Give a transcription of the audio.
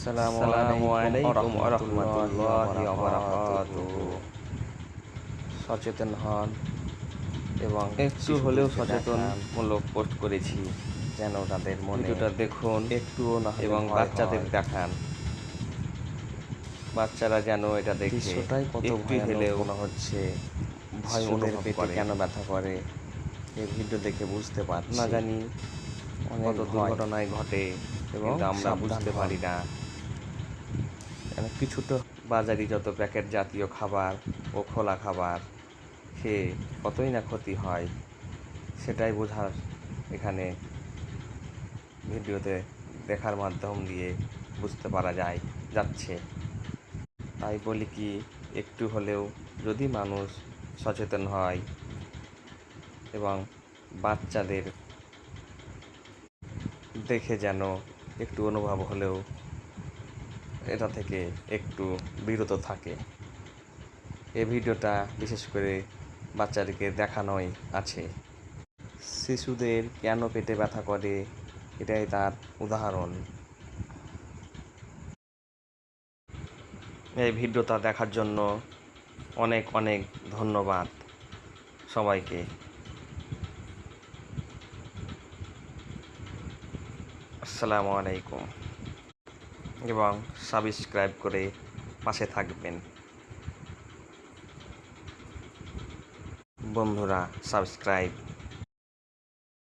আসসালামু আলাইকুম ওয়া রাহমাতুল্লাহি ওয়া বারাকাতুহু সচেতন হন এবং একটু হলেও সচেতনমূলক পোস্ট করেছি যেন তাদের মনে ভিডিওটা দেখুন একটুও না এবং বাচ্চাদের দেখান বাচ্চারা যেন এটা দেখে কত একটু ভয়ানক হলেও হচ্ছে ভয় ওদের পেটে কেন ব্যথা করে এই ভিডিও দেখে বুঝতে পারছি না জানি অনেক কত দুর্ঘটনায় ঘটে এবং আমরা বুঝতে পারি না কিছুটা যত প্যাকেট জাতীয় খাবার ও খোলা খাবার খেয়ে কতই না ক্ষতি হয়, সেটাই বোঝার এখানে ভিডিওতে দেখার মাধ্যম দিয়ে বুঝতে পারা যায়, যাচ্ছে। তাই বলি কি, একটু হলেও যদি মানুষ সচেতন হয় এবং বাচ্চাদের দেখে যেন একটু অনুভব হলেও এটা থেকে একটু বিরত থাকে। এই ভিডিওটা বিশেষ করে বাচ্চাদেরকে দেখানোই আছে। শিশুদের কেন পেটে ব্যথা করে, এটাই তার উদাহরণ। এই ভিডিওটা দেখার জন্য অনেক অনেক ধন্যবাদ সবাইকে। আসসালামু আলাইকুম। এবং সাবস্ক্রাইব করে পাশে থাকবেন। বন্ধুরা সাবস্ক্রাইব